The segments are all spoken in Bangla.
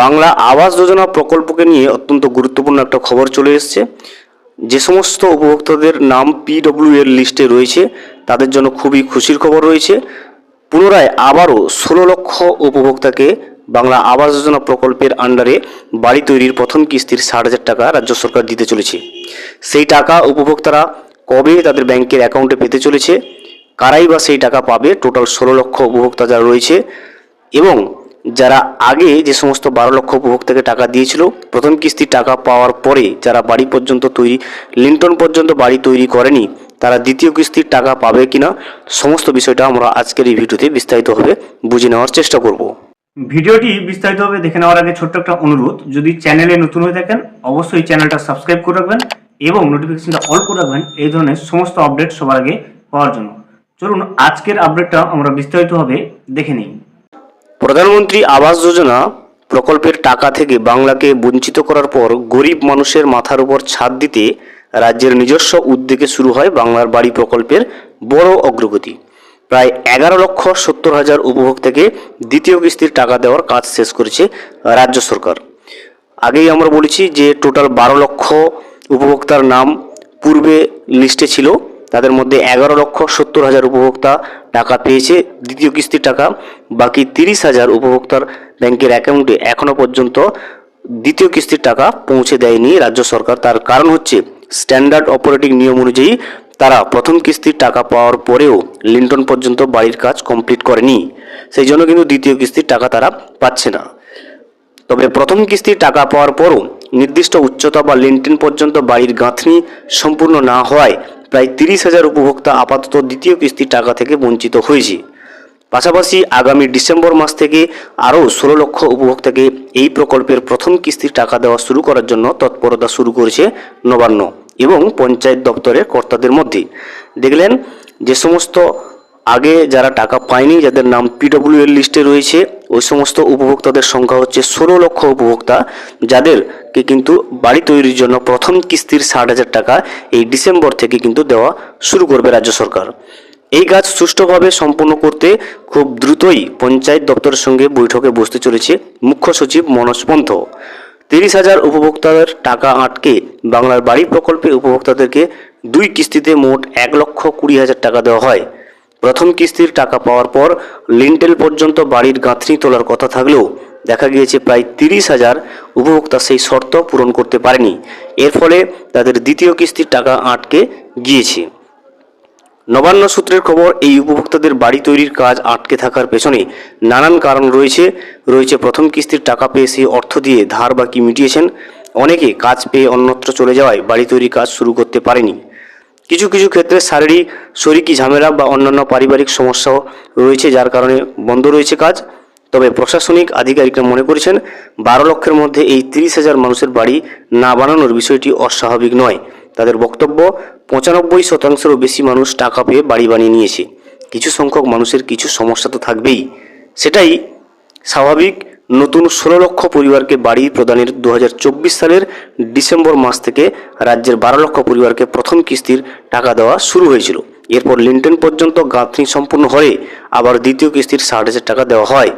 বাংলা আবাস যোজনা প্রকল্পকে নিয়ে অত্যন্ত গুরুত্বপূর্ণ একটা খবর চলে এসেছে। যে সমস্ত উপভোক্তাদের নাম পিডব্লিউ এর লিস্টে রয়েছে, তাদের জন্য খুবই খুশির খবর রয়েছে। পুনরায় আবারও ষোলো লক্ষ উপভোক্তাকে বাংলা আবাস যোজনা প্রকল্পের আন্ডারে বাড়ি তৈরির প্রথম কিস্তির ষাট হাজার টাকা রাজ্য সরকার দিতে চলেছে। সেই টাকা উপভোক্তারা কবে তাদের ব্যাংকের অ্যাকাউন্টে পেতে চলেছে, কারাই বা সেই টাকা পাবে টোটাল ষোলো লক্ষ উপভোক্তা যারা রয়েছে এবং যারা আগে যে সমস্ত বারো লক্ষ উপভোক্তাকে টাকা দিয়েছিল, প্রথম কিস্তির টাকা পাওয়ার পরে যারা বাড়ি পর্যন্ত তৈরি, লিন্টন পর্যন্ত বাড়ি তৈরি করেনি, তারা দ্বিতীয় কিস্তির টাকা পাবে কিনা, সমস্ত বিষয়টা আমরা আজকের এই ভিডিওতে বিস্তারিতভাবে বুঝে নেওয়ার চেষ্টা করব। ভিডিওটি বিস্তারিতভাবে দেখে নেওয়ার আগে ছোট্ট একটা অনুরোধ, যদি চ্যানেলে নতুন হয়ে থাকেন, অবশ্যই চ্যানেলটা সাবস্ক্রাইব করে রাখবেন এবং নোটিফিকেশনটা অল করে রাখবেন, এই ধরনের সমস্ত আপডেট সবার আগে পাওয়ার জন্য। চলুন, আজকের আপডেটটা আমরা বিস্তারিতভাবে দেখে নিই। প্রধানমন্ত্রী আবাস যোজনা প্রকল্পের টাকা থেকে বাংলাকে বঞ্চিত করার পর গরিব মানুষের মাথার উপর ছাদ দিতে রাজ্যের নিজস্ব উদ্যোগে শুরু হয় বাংলার বাড়ি প্রকল্পের বড় অগ্রগতি। প্রায় এগারো লক্ষ সত্তর হাজার উপভোক্তাকে দ্বিতীয় কিস্তির টাকা দেওয়ার কাজ শেষ করেছে রাজ্য সরকার। আগেই আমরা বলেছি যে টোটাল বারো লক্ষ উপভোক্তার নাম পূর্বে লিস্টে ছিল। তাদের মধ্যে এগারো লক্ষ সত্তর হাজার উপভোক্তা টাকা পেয়েছে। দ্বিতীয় কিস্তির টাকা, বাকি তিরিশ হাজার উপভোক্তার ব্যাংকের অ্যাকাউন্টে এখনও পর্যন্ত দ্বিতীয় কিস্তির টাকা পৌঁছে দেয়নি রাজ্য সরকার। তার কারণ হচ্ছে, স্ট্যান্ডার্ড অপারেটিং নিয়ম অনুযায়ী তারা প্রথম কিস্তির টাকা পাওয়ার পরেও লিন্টন পর্যন্ত বাড়ির কাজ কমপ্লিট করেনি। সেই জন্য কিন্তু দ্বিতীয় কিস্তির টাকা তারা পাচ্ছে না। তবে প্রথম কিস্তির টাকা পাওয়ার পরও নির্দিষ্ট উচ্চতা বা লিন্টেন পর্যন্ত বাড়ির গাঁথনি সম্পূর্ণ না হওয়ায় প্রায় তিরিশ হাজার উপভোক্তা আপাতত দ্বিতীয় কিস্তির টাকা থেকে বঞ্চিত হয়েছে। পাশাপাশি আগামী ডিসেম্বর মাস থেকে আরও ষোলো লক্ষ উপভোক্তাকে এই প্রকল্পের প্রথম কিস্তির টাকা দেওয়া শুরু করার জন্য তৎপরতা শুরু করেছে নবান্ন এবং পঞ্চায়েত দপ্তরের কর্তাদের মধ্যে। দেখলেন যে সমস্ত আগে যারা টাকা পায়নি, যাদের নাম পিডব্লিউ এর লিস্টে রয়েছে, ওই সমস্ত উপভোক্তাদের সংখ্যা হচ্ছে ষোলো লক্ষ উপভোক্তা, যাদেরকে কিন্তু বাড়ি তৈরির জন্য প্রথম কিস্তির ষাট হাজার টাকা এই ডিসেম্বর থেকে কিন্তু দেওয়া শুরু করবে রাজ্য সরকার। এই কাজ সুষ্ঠুভাবে সম্পন্ন করতে খুব দ্রুতই পঞ্চায়েত দপ্তরের সঙ্গে বৈঠকে বসতে চলেছে মুখ্য সচিব মনোজ পন্থ। তিরিশ হাজার উপভোক্তাদের টাকা আটকে বাংলার বাড়ি প্রকল্পে উপভোক্তাদেরকে দুই কিস্তিতে মোট এক লক্ষ কুড়ি হাজার টাকা দেওয়া হয়। প্রথম কিস্তির টাকা পাওয়ার পর লিন্টেল পর্যন্ত বাড়ির গাঁথনি তোলার কথা থাকলেও দেখা গিয়েছে প্রায় তিরিশ হাজার উপভোক্তা সেই শর্ত পূরণ করতে পারেনি। এর ফলে তাদের দ্বিতীয় কিস্তির টাকা আটকে গিয়েছে। নবান্ন সূত্রের খবর, এই উপভোক্তাদের বাড়ি তৈরির কাজ আটকে থাকার পেছনে নানান কারণ রয়েছে। রয়েছে প্রথম কিস্তির টাকা পেয়ে সেই অর্থ দিয়ে ধার বাকি মিটিয়েছেন। অনেকে কাজ পেয়ে অন্যত্র চলে যাওয়ায় বাড়ি তৈরির কাজ শুরু করতে পারেনি। কিছু কিছু ক্ষেত্রে শারীরিক শরীরী ঝামেলা বা অন্যান্য পারিবারিক সমস্যাও রয়েছে, যার কারণে বন্ধ রয়েছে কাজ। তবে প্রশাসনিক আধিকারিকরা মনে করেছেন, বারো লক্ষের মধ্যে এই তিরিশ হাজার মানুষের বাড়ি না বানানোর বিষয়টি অস্বাভাবিক নয়। তাদের বক্তব্য, পঁচানব্বই শতাংশেরও বেশি মানুষ টাকা পেয়ে বাড়ি বানিয়ে নিয়েছে। কিছু সংখ্যক মানুষের কিছু সমস্যা তো থাকবেই। সেটাই স্বাভাবিক নতুন ষোলো লক্ষ পরিবারকে বাড়ি প্রদানের দু হাজার চব্বিশ সালের ডিসেম্বর মাস থেকে রাজ্যের বারো লক্ষ পরিবারকে প্রথম কিস্তির টাকা দেওয়া শুরু হয়েছিল। এরপর লিন্টন পর্যন্ত গাঁথনি সম্পূর্ণ হয়ে আবার দ্বিতীয় কিস্তির ষাট হাজার টাকা দেওয়া হয়।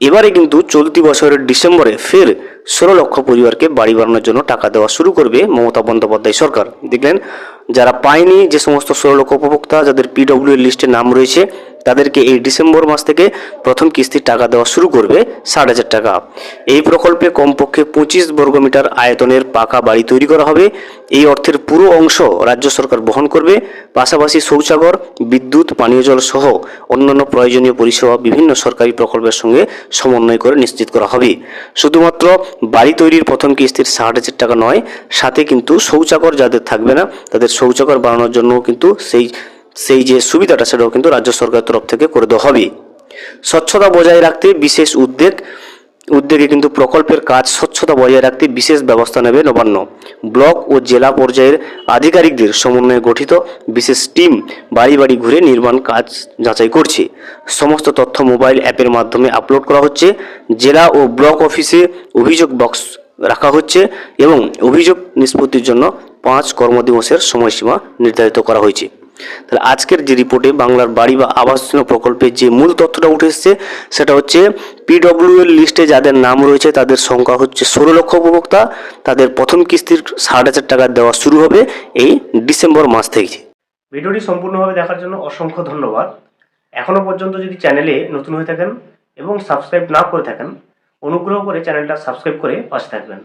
এবারে কিন্তু চলতি বছরের ডিসেম্বরে ফের ষোলো লক্ষ পরিবারকে বাড়ি বানানোর জন্য টাকা দেওয়া শুরু করবে মমতা বন্দ্যোপাধ্যায় সরকার। দেখলেন যারা পায়নি, যে সমস্ত ষোলো লক্ষ উপভোক্তা, যাদের পিডব্লিউ লিস্টে নাম রয়েছে, তাদেরকে এই ডিসেম্বর মাস থেকে প্রথম কিস্তির টাকা দেওয়া শুরু করবে ষাট হাজার টাকা। এই প্রকল্পে কমপক্ষে পঁচিশ বর্গমিটার আয়তনের পাকা বাড়ি তৈরি করা হবে। এই অর্থের পুরো অংশ রাজ্য সরকার বহন করবে। পাশাপাশি শৌচাগর, বিদ্যুৎ, পানীয় জল সহ অন্যান্য প্রয়োজনীয় পরিষেবা বিভিন্ন সরকারি প্রকল্পের সঙ্গে সমন্বয় করে নিশ্চিত করা হবে। শুধুমাত্র বাড়ি তৈরির প্রথম কিস্তির ষাট হাজার টাকা নয়, সাথে কিন্তু শৌচাগর যাদের থাকবে না, তাদের শৌচাগর বানানোর জন্য কিন্তু সেই সেই যে সুবিধাটা সেটাও কিন্তু রাজ্য সরকারের তরফ থেকে করে দেওয়া হবে। স্বচ্ছতা বজায় রাখতে বিশেষ উদ্যোগ উদ্যোগে কিন্তু প্রকল্পের কাজ স্বচ্ছতা বজায় রাখতে বিশেষ ব্যবস্থা নেবে নবান্ন। ব্লক ও জেলা পর্যায়ের আধিকারিকদের সমন্বয়ে গঠিত বিশেষ টিম বাড়ি বাড়ি ঘুরে নির্মাণ কাজ যাচাই করছে। সমস্ত তথ্য মোবাইল অ্যাপের মাধ্যমে আপলোড করা হচ্ছে। জেলা ও ব্লক অফিসে অভিযোগ বক্স রাখা হচ্ছে এবং অভিযোগ নিষ্পত্তির জন্য পাঁচ কর্মদিবসের সময়সীমা নির্ধারিত করা হয়েছে। তাহলে আজকের যে রিপোর্টে বাংলার বাড়ি বা আবাস যোজনা প্রকল্পের যে মূল তথ্যটা উঠে এসছে, সেটা হচ্ছে পিডব্লিউ এর লিস্টে যাদের নাম রয়েছে, তাদের সংখ্যা হচ্ছে ষোলো লক্ষ উপভোক্তা, তাদের প্রথম কিস্তির ষাট হাজার টাকা দেওয়া শুরু হবে এই ডিসেম্বর মাস থেকে। ভিডিওটি সম্পূর্ণভাবে দেখার জন্য অসংখ্য ধন্যবাদ। এখনও পর্যন্ত যদি চ্যানেলে নতুন হয়ে থাকেন এবং সাবস্ক্রাইব না করে থাকেন, অনুগ্রহ করে চ্যানেলটা সাবস্ক্রাইব করে পাশে থাকবেন।